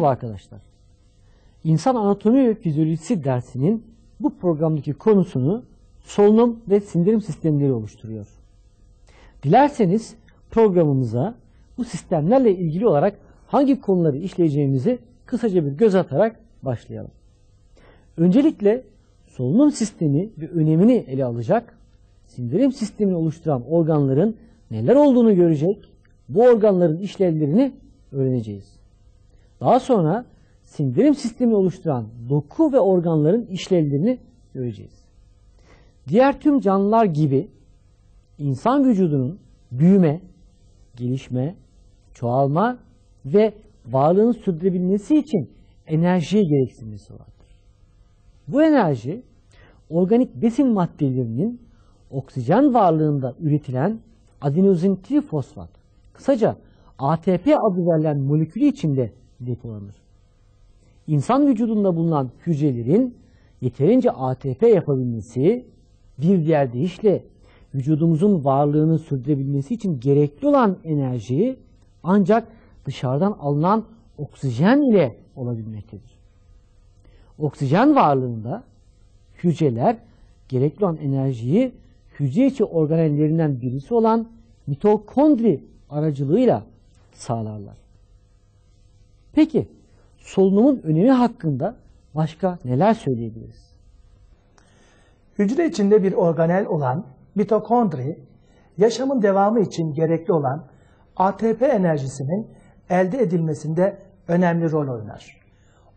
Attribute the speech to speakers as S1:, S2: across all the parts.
S1: Merhaba arkadaşlar. İnsan anatomi ve fizyolojisi dersinin bu programdaki konusunu solunum ve sindirim sistemleri oluşturuyor. Dilerseniz programımıza bu sistemlerle ilgili olarak hangi konuları işleyeceğimizi kısaca bir göz atarak başlayalım. Öncelikle solunum sistemi ve önemini ele alacak, sindirim sistemini oluşturan organların neler olduğunu görecek, bu organların işlevlerini öğreneceğiz. Daha sonra sindirim sistemini oluşturan doku ve organların işlevlerini göreceğiz. Diğer tüm canlılar gibi insan vücudunun büyüme, gelişme, çoğalma ve varlığını sürdürebilmesi için enerjiye gereksinmesi vardır. Bu enerji organik besin maddelerinin oksijen varlığında üretilen adenozin trifosfat, kısaca ATP adı verilen molekülü içinde depolanır. İnsan vücudunda bulunan hücrelerin yeterince ATP yapabilmesi, bir diğer deyişle vücudumuzun varlığını sürdürebilmesi için gerekli olan enerjiyi ancak dışarıdan alınan oksijen ile olabilmektedir. Oksijen varlığında hücreler gerekli olan enerjiyi hücre içi organellerinden birisi olan mitokondri aracılığıyla sağlarlar. Peki solunumun önemi hakkında başka neler söyleyebiliriz?
S2: Hücre içinde bir organel olan mitokondri, yaşamın devamı için gerekli olan ATP enerjisinin elde edilmesinde önemli rol oynar.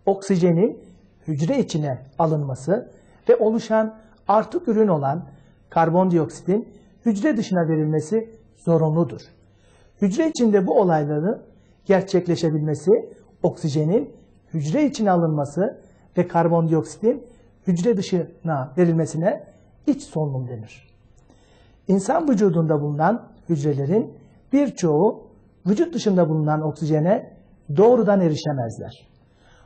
S2: Oksijenin hücre içine alınması ve oluşan artık ürün olan karbondioksitin hücre dışına verilmesi zorunludur. Hücre içinde bu olayların gerçekleşebilmesi, oksijenin hücre içine alınması ve karbondioksitin hücre dışına verilmesine iç solunum denir. İnsan vücudunda bulunan hücrelerin birçoğu vücut dışında bulunan oksijene doğrudan erişemezler.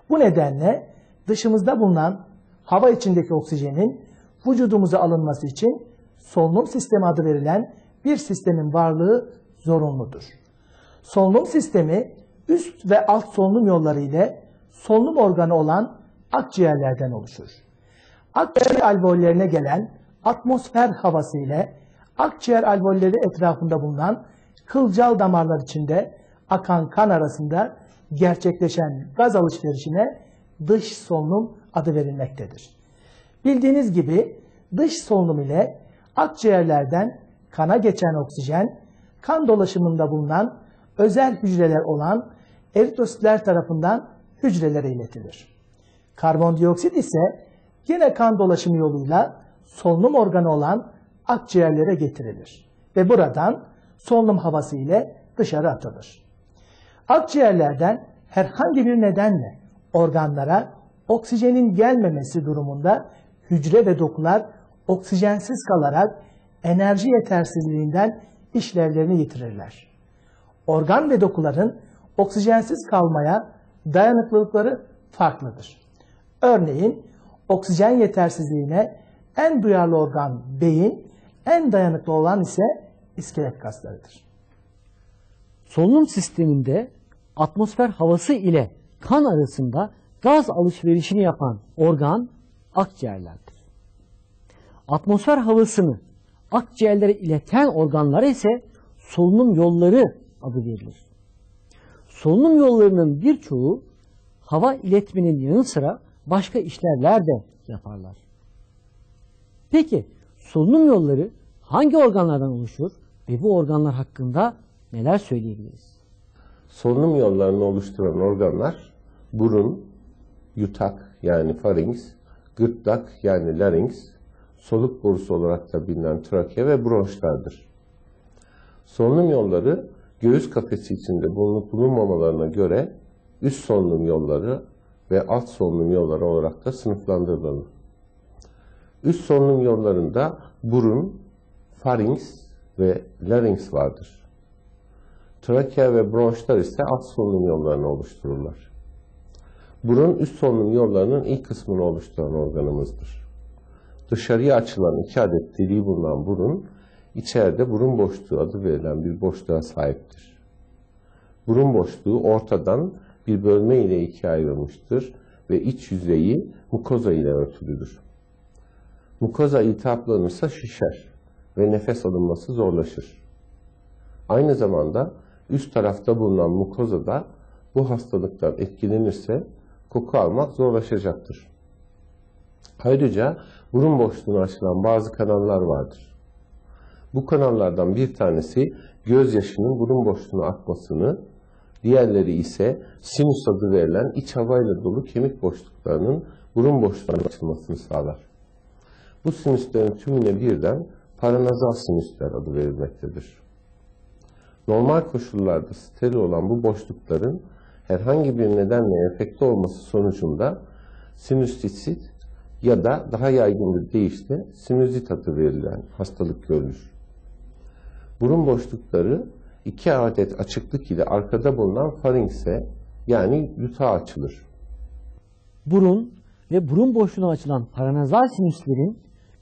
S2: Bu nedenle dışımızda bulunan hava içindeki oksijenin vücudumuza alınması için solunum sistemi adı verilen bir sistemin varlığı zorunludur. Solunum sistemi üst ve alt solunum yolları ile solunum organı olan akciğerlerden oluşur. Akciğer alveollerine gelen atmosfer havası ile akciğer alveolleri etrafında bulunan kılcal damarlar içinde akan kan arasında gerçekleşen gaz alışverişine dış solunum adı verilmektedir. Bildiğiniz gibi dış solunum ile akciğerlerden kana geçen oksijen, kan dolaşımında bulunan özel hücreler olan eritrositler tarafından hücrelere iletilir. Karbondioksit ise yine kan dolaşımı yoluyla solunum organı olan akciğerlere getirilir ve buradan solunum havası ile dışarı atılır. Akciğerlerden herhangi bir nedenle organlara oksijenin gelmemesi durumunda hücre ve dokular oksijensiz kalarak enerji yetersizliğinden işlevlerini yitirirler. Organ ve dokuların oksijensiz kalmaya dayanıklılıkları farklıdır. Örneğin oksijen yetersizliğine en duyarlı organ beyin, en dayanıklı olan ise iskelet kaslarıdır.
S1: Solunum sisteminde atmosfer havası ile kan arasında gaz alışverişini yapan organ akciğerlerdir. Atmosfer havasını akciğerlere ileten organlara ise solunum yolları adı verilir. Solunum yollarının birçoğu hava iletmenin yanı sıra başka işlevler de yaparlar. Peki solunum yolları hangi organlardan oluşur ve bu organlar hakkında neler söyleyebiliriz?
S3: Solunum yollarını oluşturan organlar burun, yutak yani farinks, gırtlak yani larynx, soluk borusu olarak da bilinen trakea ve bronşlardır. Solunum yolları göğüs kafesi içinde bulunup bulunmamalarına göre üst solunum yolları ve alt solunum yolları olarak da sınıflandırılır. Üst solunum yollarında burun, farinks ve larynx vardır. Trakea ve bronşlar ise alt solunum yollarını oluştururlar. Burun üst solunum yollarının ilk kısmını oluşturan organımızdır. Dışarıya açılan iki adet deliği bulunan burun, içeride burun boşluğu adı verilen bir boşluğa sahiptir. Burun boşluğu ortadan bir bölme ile ikiye ayrılmıştır ve iç yüzeyi mukoza ile örtülüdür. Mukoza iltihaplanırsa şişer ve nefes alınması zorlaşır. Aynı zamanda üst tarafta bulunan mukoza da bu hastalıktan etkilenirse koku almak zorlaşacaktır. Ayrıca burun boşluğuna açılan bazı kanallar vardır. Bu kanallardan bir tanesi gözyaşının burun boşluğuna akmasını, diğerleri ise sinüs adı verilen iç havayla dolu kemik boşluklarının burun boşluğuna açılmasını sağlar. Bu sinüslerin tümüne birden paranazal sinüsler adı verilmektedir. Normal koşullarda steril olan bu boşlukların herhangi bir nedenle enfekte olması sonucunda sinüsitit ya da daha yaygın bir deyişle sinüzit adı verilen hastalık görülür. Burun boşlukları iki adet açıklık ile arkada bulunan faringse yani yutağa açılır.
S1: Burun ve burun boşluğuna açılan paranazal sinüslerin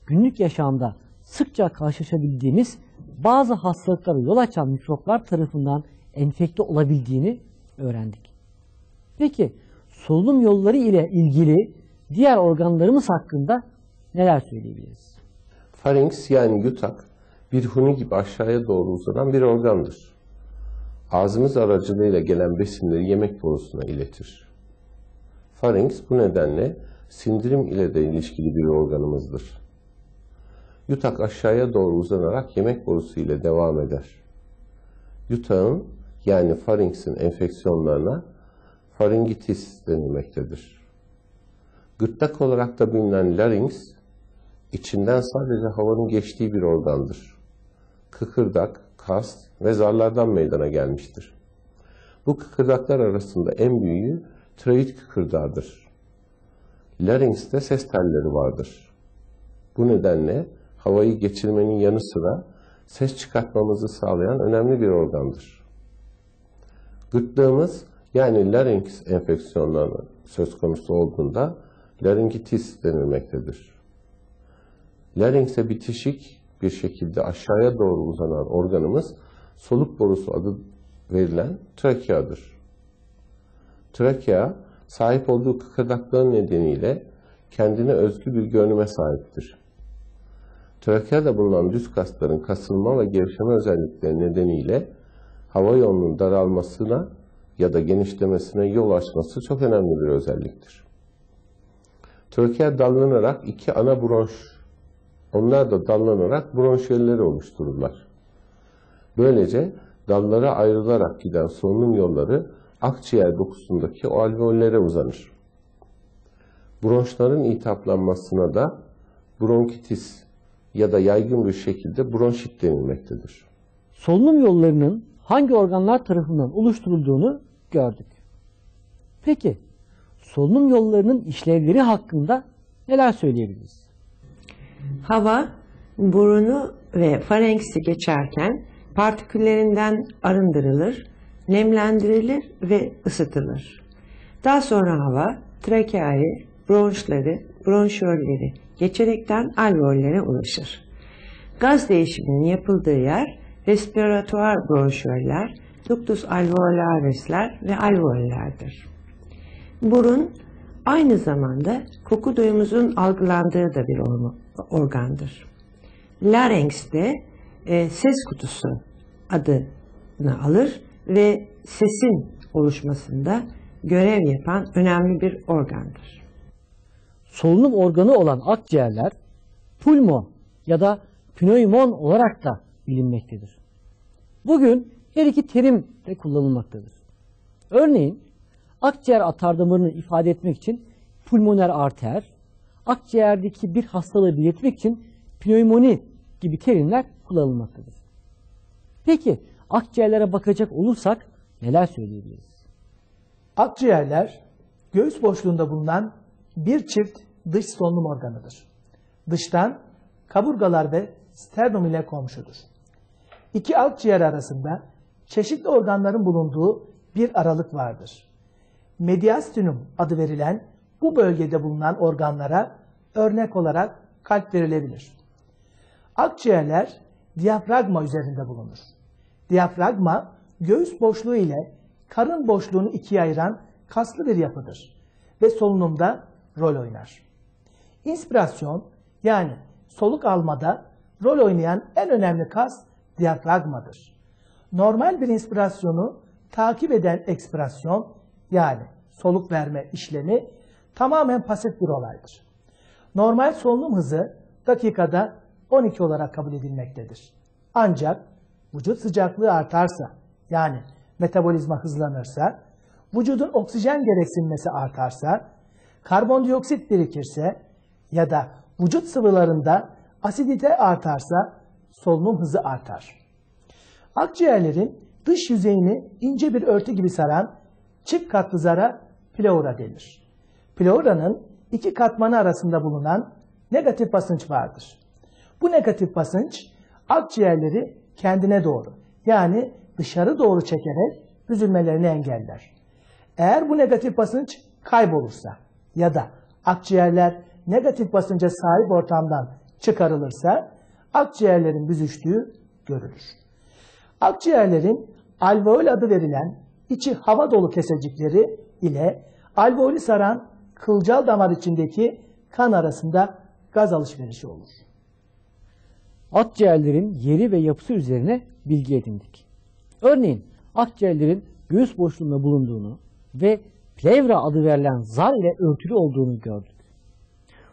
S1: günlük yaşamda sıkça karşılaşabildiğimiz bazı hastalıklara yol açan mikroplar tarafından enfekte olabildiğini öğrendik. Peki solunum yolları ile ilgili diğer organlarımız hakkında neler söyleyebiliriz?
S3: Farinks yani yutak bir huni gibi aşağıya doğru uzanan bir organdır. Ağzımız aracılığıyla gelen besinleri yemek borusuna iletir. Farinks bu nedenle sindirim ile de ilişkili bir organımızdır. Yutak aşağıya doğru uzanarak yemek borusu ile devam eder. Yutağın yani faringsin enfeksiyonlarına faringitis denilmektedir. Gırtlak olarak da bilinen larynx, içinden sadece havanın geçtiği bir organdır. Kıkırdak, kas ve zarlardan meydana gelmiştir. Bu kıkırdaklar arasında en büyüğü tiroid kıkırdağıdır. Larynx'te ses telleri vardır. Bu nedenle havayı geçirmenin yanı sıra ses çıkartmamızı sağlayan önemli bir organdır. Gırtlağımız yani larynx enfeksiyonları söz konusu olduğunda laringitis denilmektedir. Larynx'e bitişik bir şekilde aşağıya doğru uzanan organımız soluk borusu adı verilen trakeadır. Trakea sahip olduğu kıkırdakların nedeniyle kendine özgü bir görünüme sahiptir. Trakeada bulunan düz kasların kasılma ve gevşeme özellikleri nedeniyle hava yolunun daralmasına ya da genişlemesine yol açması çok önemli bir özelliktir. Trakea dallanarak iki ana bronş, onlar da dallanarak bronşiyelleri oluştururlar. Böylece dallara ayrılarak giden solunum yolları akciğer dokusundaki o alveollere uzanır. Bronşların iltihaplanmasına da bronkitis ya da yaygın bir şekilde bronşit denilmektedir.
S1: Solunum yollarının hangi organlar tarafından oluşturulduğunu gördük. Peki solunum yollarının işlevleri hakkında neler söyleyebiliriz?
S4: Hava burunu ve farenksi geçerken partiküllerinden arındırılır, nemlendirilir ve ısıtılır. Daha sonra hava trakeayı, bronşları, bronşiyolleri geçerekten alveollere ulaşır. Gaz değişiminin yapıldığı yer respiratuar bronşiyoller, ductus alveolarisler ve alveollerdir. Burun aynı zamanda koku duyumuzun algılandığı da bir organdır. Larynx de e, ses kutusu adını alır ve sesin oluşmasında görev yapan önemli bir organdır.
S1: Solunum organı olan akciğerler pulmo ya da pneumon olarak da bilinmektedir. Bugün her iki terim de kullanılmaktadır. Örneğin akciğer atardamarını ifade etmek için pulmoner arter, akciğerdeki bir hastalığı belirtmek için pneumoni gibi terimler kullanılmaktadır. Peki akciğerlere bakacak olursak neler söyleyebiliriz?
S2: Akciğerler göğüs boşluğunda bulunan bir çift dış solunum organıdır. Dıştan kaburgalar ve sternum ile komşudur. İki akciğer arasında çeşitli organların bulunduğu bir aralık vardır. Mediastinum adı verilen bu bölgede bulunan organlara örnek olarak kalp verilebilir. Akciğerler diyafragma üzerinde bulunur. Diyafragma göğüs boşluğu ile karın boşluğunu ikiye ayıran kaslı bir yapıdır ve solunumda rol oynar. İnspirasyon yani soluk almada rol oynayan en önemli kas diyafragmadır. Normal bir inspirasyonu takip eden ekspirasyon yani soluk verme işlemi tamamen pasif bir olaydır. Normal solunum hızı dakikada 12 olarak kabul edilmektedir. Ancak vücut sıcaklığı artarsa yani metabolizma hızlanırsa, vücudun oksijen gereksinmesi artarsa, karbondioksit birikirse ya da vücut sıvılarında asidite artarsa solunum hızı artar. Akciğerlerin dış yüzeyini ince bir örtü gibi saran çift katlı zara pleura denir. Pleura'nın iki katmanı arasında bulunan negatif basınç vardır. Bu negatif basınç akciğerleri kendine doğru yani dışarı doğru çekerek büzülmelerini engeller. Eğer bu negatif basınç kaybolursa ya da akciğerler negatif basınca sahip ortamdan çıkarılırsa akciğerlerin büzüştüğü görülür. Akciğerlerin alveol adı verilen içi hava dolu kesecikleri ile alveoli saran kılcal damar içindeki kan arasında gaz alışverişi olur.
S1: Akciğerlerin yeri ve yapısı üzerine bilgi edindik. Örneğin akciğerlerin göğüs boşluğunda bulunduğunu ve plevra adı verilen zar ile örtülü olduğunu gördük.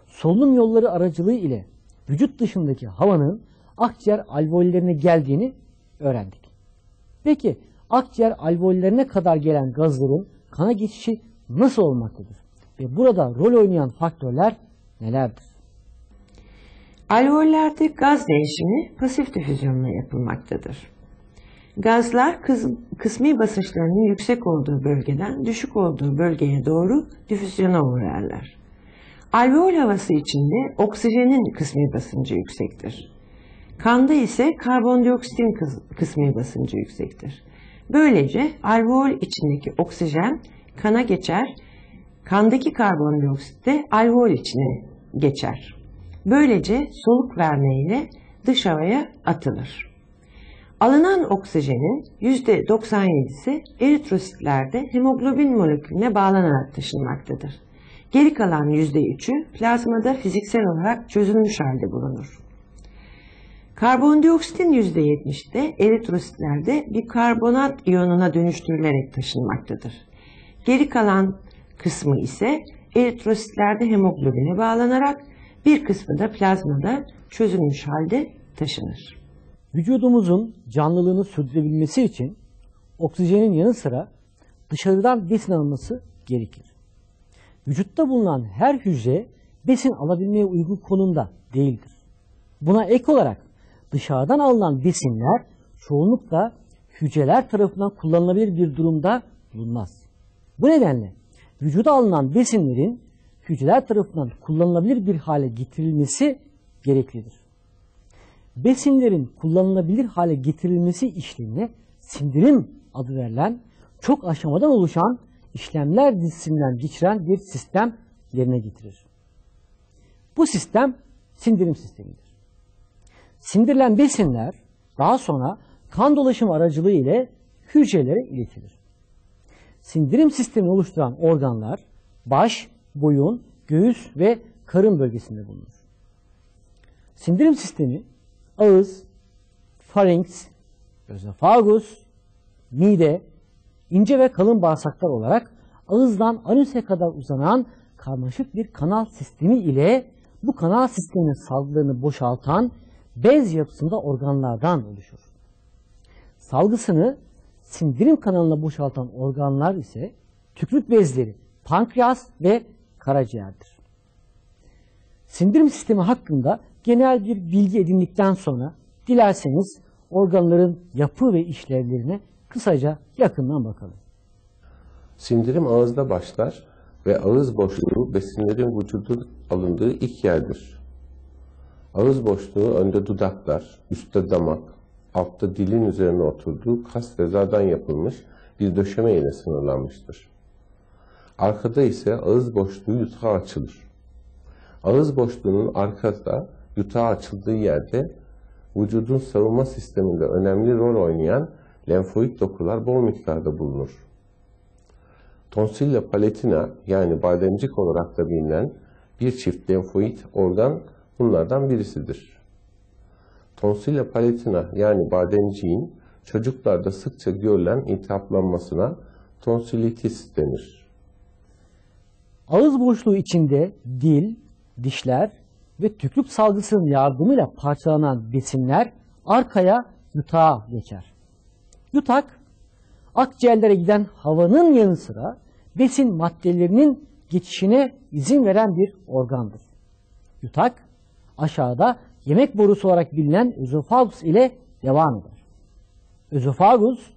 S1: Solunum yolları aracılığı ile vücut dışındaki havanın akciğer alveollerine geldiğini öğrendik. Peki akciğer alveollerine kadar gelen gazların kana geçişi nasıl olmaktadır? Ve burada rol oynayan faktörler nelerdir?
S4: Alveollerde gaz değişimi pasif difüzyonla yapılmaktadır. Gazlar kısmi basınçlarının yüksek olduğu bölgeden düşük olduğu bölgeye doğru difüzyona uğrarlar. Alveol havası içinde oksijenin kısmi basıncı yüksektir. Kanda ise karbondioksitin kıs- kısmi basıncı yüksektir. Böylece alveol içindeki oksijen kana geçer, kandaki karbondioksit de alveol içine geçer. Böylece soluk verme ile dış havaya atılır. Alınan oksijenin %97'si eritrositlerde hemoglobin molekülüne bağlanarak taşınmaktadır. Geri kalan %3'ü plazmada fiziksel olarak çözülmüş halde bulunur. Karbondioksitin %70'de eritrositlerde bir karbonat iyonuna dönüştürülerek taşınmaktadır. Geri kalan kısmı ise eritrositlerde hemoglobine bağlanarak bir kısmı da plazmada çözülmüş halde taşınır.
S1: Vücudumuzun canlılığını sürdürebilmesi için oksijenin yanı sıra dışarıdan besin alınması gerekir. Vücutta bulunan her hücre besin alabilmeye uygun konumda değildir. Buna ek olarak dışarıdan alınan besinler çoğunlukla hücreler tarafından kullanılabilir bir durumda bulunmaz. Bu nedenle vücuda alınan besinlerin hücreler tarafından kullanılabilir bir hale getirilmesi gereklidir. Besinlerin kullanılabilir hale getirilmesi işlemine sindirim adı verilen çok aşamadan oluşan işlemler dizisinden geçiren bir sistem yerine getirir. Bu sistem sindirim sistemidir. Sindirilen besinler daha sonra kan dolaşımı aracılığı ile hücrelere iletilir. Sindirim sistemini oluşturan organlar baş, boyun, göğüs ve karın bölgesinde bulunur. Sindirim sistemi ağız, farinks, özofagus, mide, ince ve kalın bağırsaklar olarak ağızdan anüse kadar uzanan karmaşık bir kanal sistemi ile bu kanal sisteminin salgılarını boşaltan bez yapısında organlardan oluşur. Salgısını sindirim kanalına boşaltan organlar ise tükürük bezleri, pankreas ve karaciğerdir. Sindirim sistemi hakkında genel bir bilgi edindikten sonra dilerseniz organların yapı ve işlevlerine kısaca yakından bakalım.
S3: Sindirim ağızda başlar ve ağız boşluğu besinlerin vücudun alındığı ilk yerdir. Ağız boşluğu önde dudaklar, üstte damak, altta dilin üzerine oturduğu kas ve zardan yapılmış bir döşeme ile sınırlanmıştır. Arkada ise ağız boşluğu yutağa açılır. Ağız boşluğunun arkada yutağa açıldığı yerde vücudun savunma sisteminde önemli rol oynayan lenfoid dokular bol miktarda bulunur. Tonsilla palatina yani bademcik olarak da bilinen bir çift lenfoid organ bunlardan birisidir. Tonsilla palatina yani bademciğin çocuklarda sıkça görülen iltihaplanmasına tonsilitis denir.
S1: Ağız boşluğu içinde dil, dişler ve tükürük salgısının yardımıyla parçalanan besinler arkaya yutağa geçer. Yutak, akciğerlere giden havanın yanı sıra besin maddelerinin geçişine izin veren bir organdır. Yutak, aşağıda yemek borusu olarak bilinen özofagus ile devam eder. Özofagus,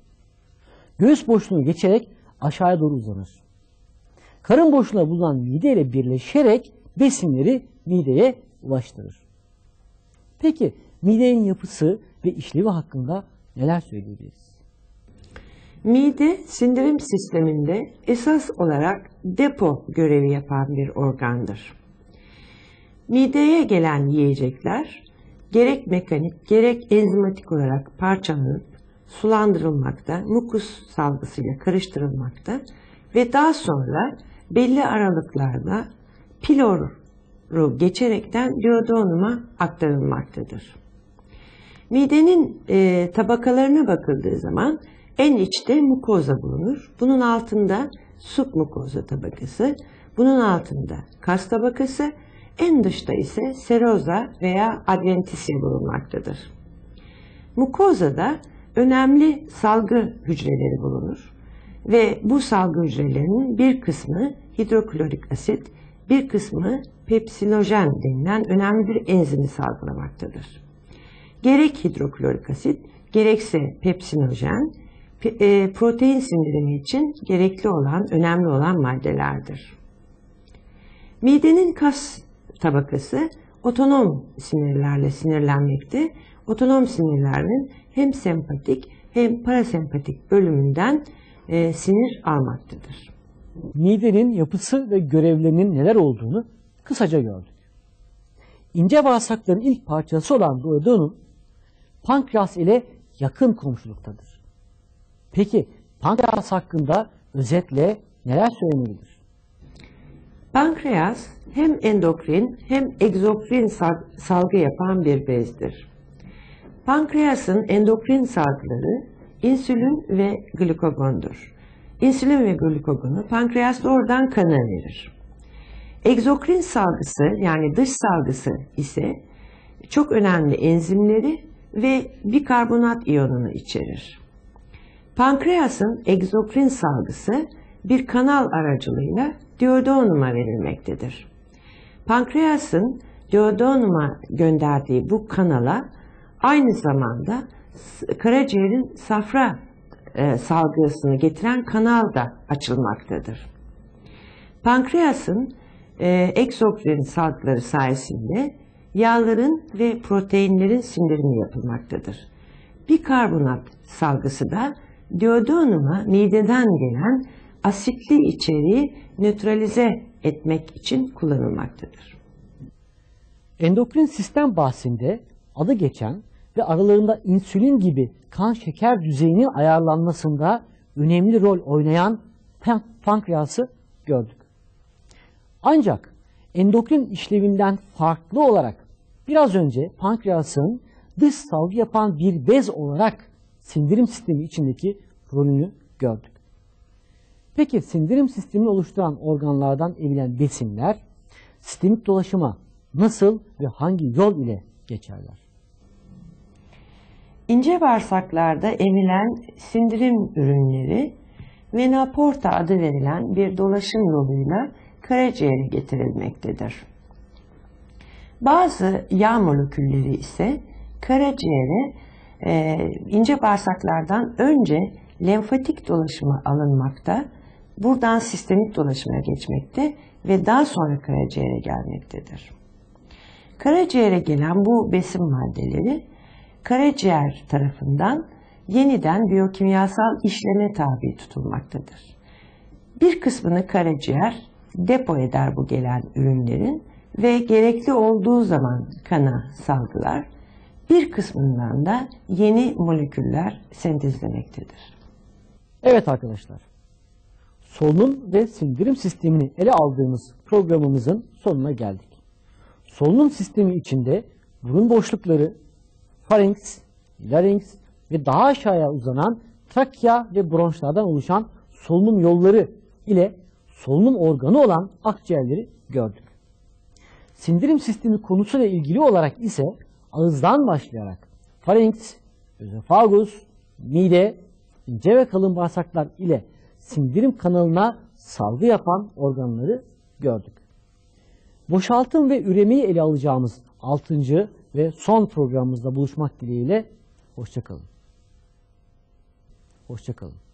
S1: göğüs boşluğunu geçerek aşağıya doğru uzanır. Karın boşluğuna bulunan mide ile birleşerek besinleri mideye ulaştırır. Peki midenin yapısı ve işlevi hakkında neler söyleyebiliriz?
S4: Mide sindirim sisteminde esas olarak depo görevi yapan bir organdır. Mideye gelen yiyecekler gerek mekanik gerek enzimatik olarak parçalanıp sulandırılmakta, mukus salgısıyla karıştırılmakta ve daha sonra belli aralıklarla piloru geçerekten duodenuma aktarılmaktadır. Midenin e, tabakalarına bakıldığı zaman en içte mukoza bulunur. Bunun altında submukoza tabakası, bunun altında kas tabakası, en dışta ise seroza veya adventitia bulunmaktadır. Mukozada önemli salgı hücreleri bulunur ve bu salgı hücrelerinin bir kısmı hidroklorik asit, bir kısmı pepsinojen denilen önemli bir enzimi salgılamaktadır. Gerek hidroklorik asit, gerekse pepsinojen, e, protein sindirimi için gerekli olan, önemli olan maddelerdir. Midenin kas tabakası otonom sinirlerle sinirlenmekte. Otonom sinirlerin hem sempatik hem parasempatik bölümünden e, sinir almaktadır.
S1: Midenin yapısı ve görevlerinin neler olduğunu kısaca gördük. İnce bağırsakların ilk parçası olan duodenum pankreas ile yakın komşuluktadır. Peki pankreas hakkında özetle neler söylenebilir?
S4: Pankreas hem endokrin hem egzokrin salgı yapan bir bezdir. Pankreasın endokrin salgıları insülin ve glukagondur. İnsülin ve glukagonu pankreas doğrudan kana verir. Egzokrin salgısı yani dış salgısı ise çok önemli enzimleri ve bikarbonat iyonunu içerir. Pankreasın egzokrin salgısı bir kanal aracılığıyla duodenuma verilmektedir. Pankreasın duodenuma gönderdiği bu kanala aynı zamanda karaciğerin safra e, salgısını getiren kanal da açılmaktadır. Pankreasın e, egzokrin salgıları sayesinde yağların ve proteinlerin sindirimi yapılmaktadır. Bikarbonat salgısı da duodenuma mideden gelen asitli içeriği nötralize etmek için kullanılmaktadır.
S1: Endokrin sistem bahsinde adı geçen ve aralarında insülin gibi kan şeker düzeyinin ayarlanmasında önemli rol oynayan pankreası gördük. Ancak endokrin işlevinden farklı olarak biraz önce pankreasın dış salgı yapan bir bez olarak sindirim sistemi içindeki rolünü gördük. Peki sindirim sistemini oluşturan organlardan emilen besinler sistemik dolaşıma nasıl ve hangi yol ile geçerler?
S4: İnce bağırsaklarda emilen sindirim ürünleri vena porta adı verilen bir dolaşım yoluyla karaciğere getirilmektedir. Bazı yağ molekülleri ise karaciğere e, ince bağırsaklardan önce lenfatik dolaşıma alınmakta, buradan sistemik dolaşıma geçmekte ve daha sonra karaciğere gelmektedir. Karaciğere gelen bu besin maddeleri karaciğer tarafından yeniden biyokimyasal işleme tabi tutulmaktadır. Bir kısmını karaciğer depo eder bu gelen ürünlerin ve gerekli olduğu zaman kana salgılar, bir kısmından da yeni moleküller sentezlemektedir.
S1: Evet arkadaşlar, solunum ve sindirim sistemini ele aldığımız programımızın sonuna geldik. Solunum sistemi içinde burun boşlukları, farinks, larynx ve daha aşağıya uzanan trakea ve bronşlardan oluşan solunum yolları ile solunum organı olan akciğerleri gördük. Sindirim sistemi konusuyla ilgili olarak ise ağızdan başlayarak farinks, özofagus, mide, ince ve kalın bağırsaklar ile sindirim kanalına salgı yapan organları gördük. Boşaltım ve üremeyi ele alacağımız 6. ve son programımızda buluşmak dileğiyle hoşçakalın. Hoşçakalın.